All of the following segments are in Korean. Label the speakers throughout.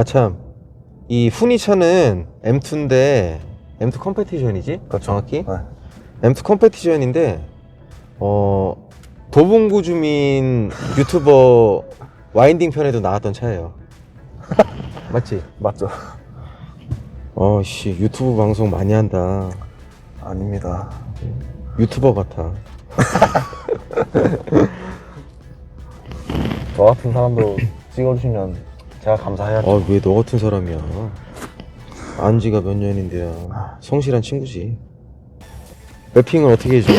Speaker 1: 아참 이 후니차는 M2인데 M2 컴페티션이지?
Speaker 2: 그렇죠.
Speaker 1: 정확히?
Speaker 2: 네.
Speaker 1: M2 컴페티션인데 어 도봉구 주민 유튜버 와인딩 편에도 나왔던 차예요. 맞지?
Speaker 2: 맞죠?
Speaker 1: 어씨 유튜브 방송 많이 한다.
Speaker 2: 아닙니다.
Speaker 1: 유튜버 같아.
Speaker 2: 저 같은 사람도 찍어주시면 제가 감사해야죠.
Speaker 1: 아 왜 너 같은 사람이야? 안지가 몇 년인데요. 성실한 친구지. 랩핑을 어떻게 해줘?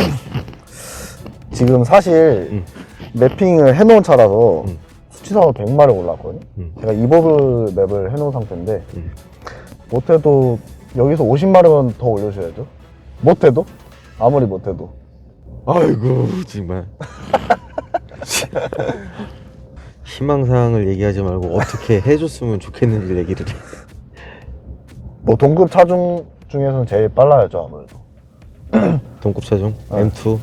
Speaker 2: 지금 사실
Speaker 1: 응.
Speaker 2: 맵핑을 해놓은 차라서
Speaker 1: 응.
Speaker 2: 수치상으로 100마력 올랐거든요.
Speaker 1: 응.
Speaker 2: 제가 이버그 맵을 해놓은 상태인데
Speaker 1: 응.
Speaker 2: 못해도 여기서 50마력은 더 올려줘야죠. 못해도? 아무리 못해도.
Speaker 1: 아이고 정말 희망사항을 얘기하지 말고 어떻게 해줬으면 좋겠는지 얘기를 해
Speaker 2: 뭐 동급 차중 중에서는 제일 빨라야죠 아무래도.
Speaker 1: 동급 차종
Speaker 2: 네.
Speaker 1: M2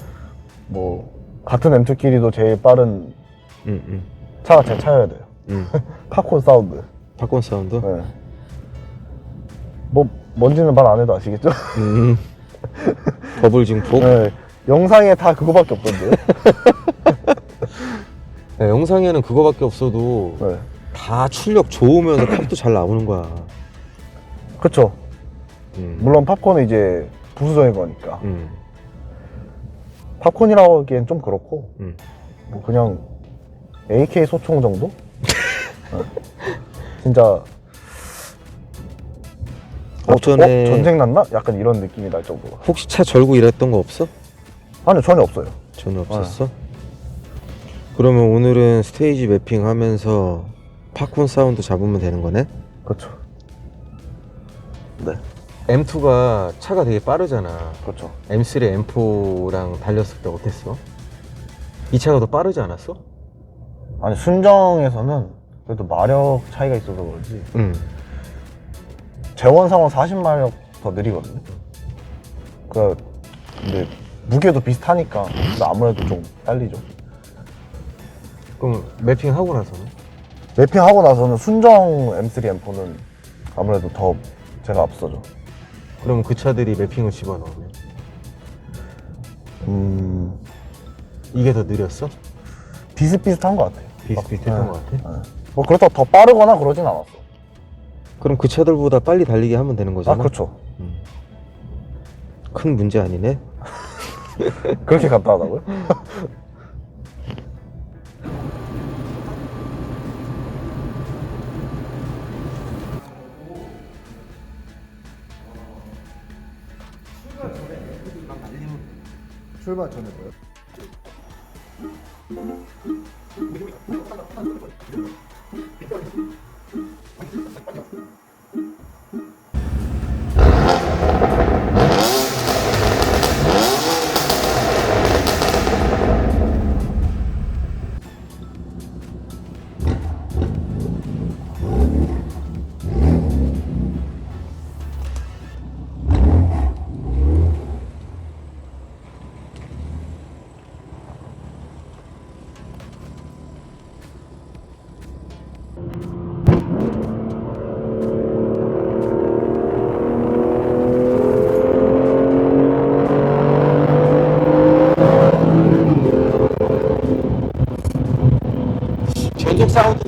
Speaker 2: 뭐 같은 M2끼리도 제일 빠른
Speaker 1: 응, 응,
Speaker 2: 차가 제 차여야 돼요.
Speaker 1: 응.
Speaker 2: 팝콘 사운드.
Speaker 1: 팝콘 사운드
Speaker 2: 네. 뭐 뭔지는 말 안 해도 아시겠죠?
Speaker 1: 음. 버블 증폭
Speaker 2: 네. 영상에 다 그거밖에 없던데요.
Speaker 1: 네, 영상에는 그거밖에 없어도
Speaker 2: 네.
Speaker 1: 다 출력 좋으면서 팝도 잘 나오는 거야
Speaker 2: 그쵸.
Speaker 1: 음.
Speaker 2: 물론 팝콘은 이제 부수적인 거니까.
Speaker 1: 음.
Speaker 2: 팝콘이라고 하기엔 좀 그렇고,
Speaker 1: 음.
Speaker 2: 뭐 그냥 AK 소총 정도? 네. 진짜. 어,
Speaker 1: 앞전에-
Speaker 2: 어? 전쟁 났나? 약간 이런 느낌이 날 정도로.
Speaker 1: 혹시 차 절고 이랬던 거 없어?
Speaker 2: 아니요, 전혀 없어요.
Speaker 1: 전혀 없었어? 그러면 오늘은 스테이지 매핑 하면서 팝콘 사운드 잡으면 되는 거네?
Speaker 2: 그렇죠. 네.
Speaker 1: M2가 차가 되게 빠르잖아
Speaker 2: 그렇죠.
Speaker 1: M3, M4랑 달렸을 때 어땠어? 이 차가 더 빠르지 않았어?
Speaker 2: 아니, 순정에서는 그래도 마력 차이가 있어서 그런지,
Speaker 1: 응.
Speaker 2: 재원상은 40마력 더 느리거든요. 그, 근데 무게도 비슷하니까 근데 아무래도 좀 딸리죠.
Speaker 1: 그럼 매핑 하고 나서는?
Speaker 2: 맵핑하고 나서는 순정 M3, M4는 아무래도 더 제가 앞서죠.
Speaker 1: 그럼 그 차들이 매핑을 집어넣으면
Speaker 2: 음,
Speaker 1: 이게 더 느렸어?
Speaker 2: 비슷비슷한 것 같아요.
Speaker 1: 비슷비슷했던
Speaker 2: 네.
Speaker 1: 것 같아?
Speaker 2: 네. 뭐 그렇다고 더 빠르거나 그러진 않았어.
Speaker 1: 그럼 그 차들보다 빨리 달리게 하면 되는
Speaker 2: 아,
Speaker 1: 거잖아?
Speaker 2: 그렇죠.
Speaker 1: 음. 큰 문제 아니네?
Speaker 2: 그렇게 간단하다고요? 출발 전에 뭐요?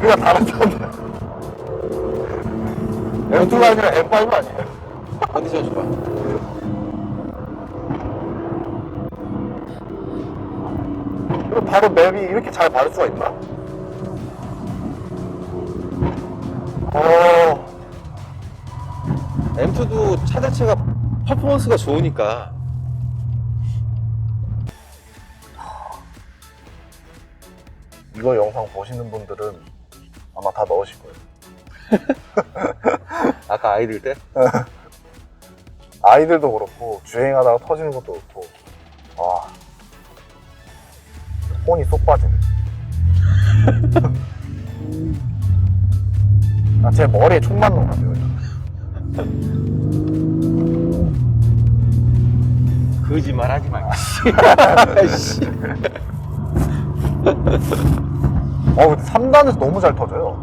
Speaker 2: 그냥 다른 차인데요? M2가 아니라 M5 아니에요?
Speaker 1: 컨디션 좋아.
Speaker 2: 이거 바로 맵이 이렇게 잘 바를 수가 있나? 어,
Speaker 1: M2도 차 자체가 퍼포먼스가 좋으니까.
Speaker 2: 이거 영상 보시는 분들은 아마 다 넣으실 거예요.
Speaker 1: 아까 아이들 때?
Speaker 2: 아이들도 그렇고 주행하다가 터지는 것도 그렇고 와 혼이 쏙 빠지네. 아, 제 머리에 총 맞는 것 같아요.
Speaker 1: 거짓말 하지 마.
Speaker 2: 어, 3단에서 너무 잘 터져요.